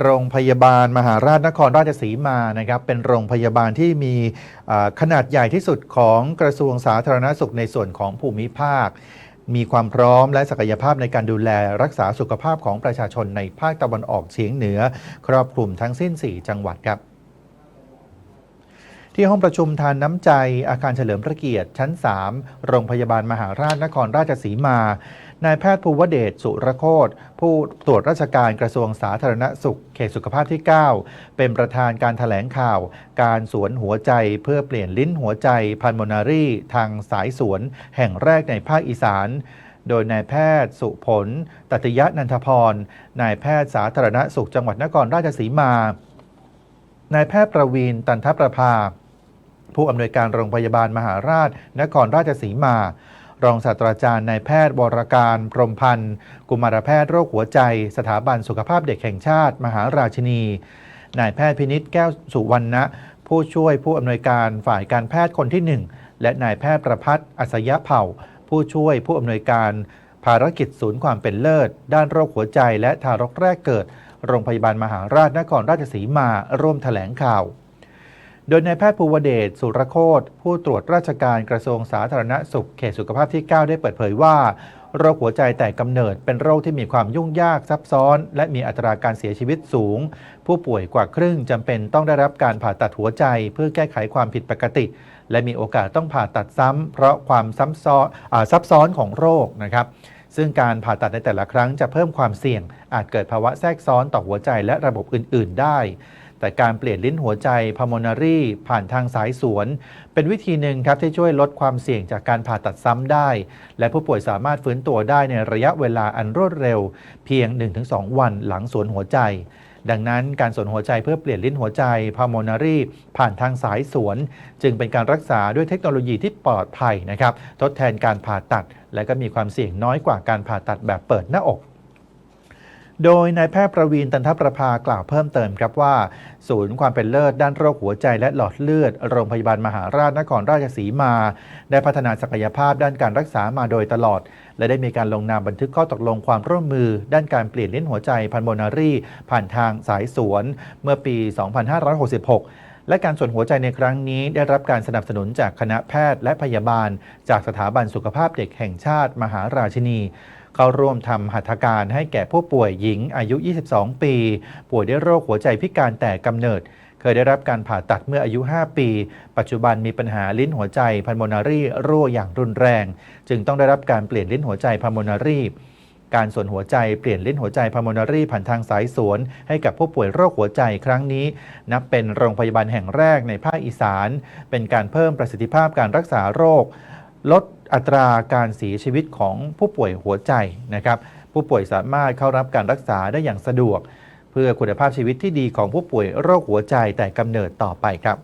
โรงพยาบาลมหาราชนครราชสีมานะครับเป็นโรงพยาบาลที่มีขนาดใหญ่ที่สุดของกระทรวงสาธารณสุขในส่วนของภูมิภาค มีความพร้อมและศักยภาพในการดูแลรักษาสุขภาพของประชาชนในภาคตะวันออกเฉียงเหนือ ครอบคลุมทั้งสิ้น 4 จังหวัดครับที่ห้องประชุมทานน้ำใจอาคารเฉลิมพระเกียรติชั้น 3 โรงพยาบาลมหาราชนครราชสีมา นายแพทย์ภูวเดชสุรโคตผู้ตรวจราชการกระทรวงสาธารณสุข เขตสุขภาพที่ 9 เป็นประธานการถแถลงข่าว การสวนหัวใจเพื่อเปลี่ยนลิ้นหัวใจพันโมนารีทางสายสวนแห่งแรกในภาคอีสานโดยนายแพทย์สุผล ตัตยะนันทพร นายแพทย์สาธารณสุขจังหวัดนครราชสีมา นายแพทย์ประวีนตันทประภา ผู้อำนวยการโรงพยาบาลมหาราช นครราชสีมา รองศาสตราจารย์นายแพทย์วรการพรหมพันธ์ กุมารแพทย์โรคหัวใจ สถาบันสุขภาพเด็กแห่งชาติ มหาราชินี นายแพทย์พินิษแก้วสุวรรณะ ผู้ช่วยผู้อำนวยการฝ่ายการแพทย์คนที่ 1 และนายแพทย์ประพัฒน์อัศยะเผ่า ผู้ช่วยผู้อำนวยการภารกิจศูนย์ความเป็นเลิศ ด้านโรคหัวใจและทารกแรกเกิด โรงพยาบาลมหาราชนครราชสีมาร่วมแถลงข่าว โดยนายแพทย์ภูวเดชสุรโคตผู้ตรวจราชการกระทรวงสาธารณสุขเขตสุขภาพที่ 9 ได้เปิดเผยว่า โรคหัวใจแต่กำเนิดเป็นโรคที่มีความยุ่งยากซับซ้อน และมีอัตราการเสียชีวิตสูง ผู้ป่วยกว่าครึ่งจำเป็นต้องได้รับการผ่าตัดหัวใจ เพื่อแก้ไขความผิดปกติ และมีโอกาสต้องผ่าตัดซ้ำเพราะความซ้ำซ้อนซับซ้อนของโรคนะครับซึ่งการผ่าตัดในแต่ละครั้งจะเพิ่มความเสี่ยง อาจเกิดภาวะแทรกซ้อนต่อหัวใจและระบบอื่น ๆ ได้ แต่การเปลี่ยนลิ้นหัวใจพามนารีผ่านทางสายสวน เป็นวิธีหนึ่งครับที่ช่วยลดความเสี่ยงจากการผ่าตัดซ้ำได้ และผู้ป่วยสามารถฟื้นตัวได้ในระยะเวลาอันรวดเร็ว เพียง 1-2 วันหลังสวนหัวใจดังนั้นการสวนหัวใจเพื่อเปลี่ยนลิ้นหัวใจพามนารีผ่านทางสายสวน จึงเป็นการรักษาด้วยเทคโนโลยีที่ปลอดภัยนะครับ ทดแทนการผ่าตัด และก็มีความเสี่ยงน้อยกว่าการผ่าตัดแบบเปิดหน้าอก โดยนายแพทย์ประวีนตันทประภากล่าวเพิ่มเติมครับว่า ศูนย์ความเป็นเลิศด้านโรคหัวใจและหลอดเลือด โรงพยาบาลมหาราชนครราชสีมา ได้พัฒนาศักยภาพด้านการรักษามาโดยตลอด และได้มีการลงนามบันทึกข้อตกลงความร่วมมือ ด้านการเปลี่ยนลิ้นหัวใจพันโมนารีผ่านทางสายสวน เมื่อปี 2566และการส่วนหัวใจในครั้งนี้ได้รับการสนับสนุนจากคณะแพทย์และพยาบาล จากสถาบันสุขภาพเด็กแห่งชาติ มหาราชินี เข้าร่วมทำหัตถการให้แก่ผู้ป่วยหญิงอายุ 22 ปี ป่วยด้วยโรคหัวใจพิการแต่กำเนิด เคยได้รับการผ่าตัดเมื่ออายุ 5 ปี ปัจจุบันมีปัญหาลิ้นหัวใจพันโมนารีรั่วอย่างรุนแรง จึงต้องได้รับการเปลี่ยนลิ้นหัวใจพันโมนารีการส่วนหัวใจเปลี่ยนลิ้นหัวใจพามนารีผ่านทางสายสวน ให้กับผู้ป่วยโรคหัวใจครั้งนี้ นับเป็นโรงพยาบาลแห่งแรกในภาคอีสาน เป็นการเพิ่มประสิทธิภาพการรักษาโรค ลดอัตราการเสียชีวิตของผู้ป่วยหัวใจนะครับ ผู้ป่วยสามารถเข้ารับการรักษาได้อย่างสะดวก เพื่อคุณภาพชีวิตที่ดีของผู้ป่วยโรคหัวใจแต่กำเนิดต่อไปครับ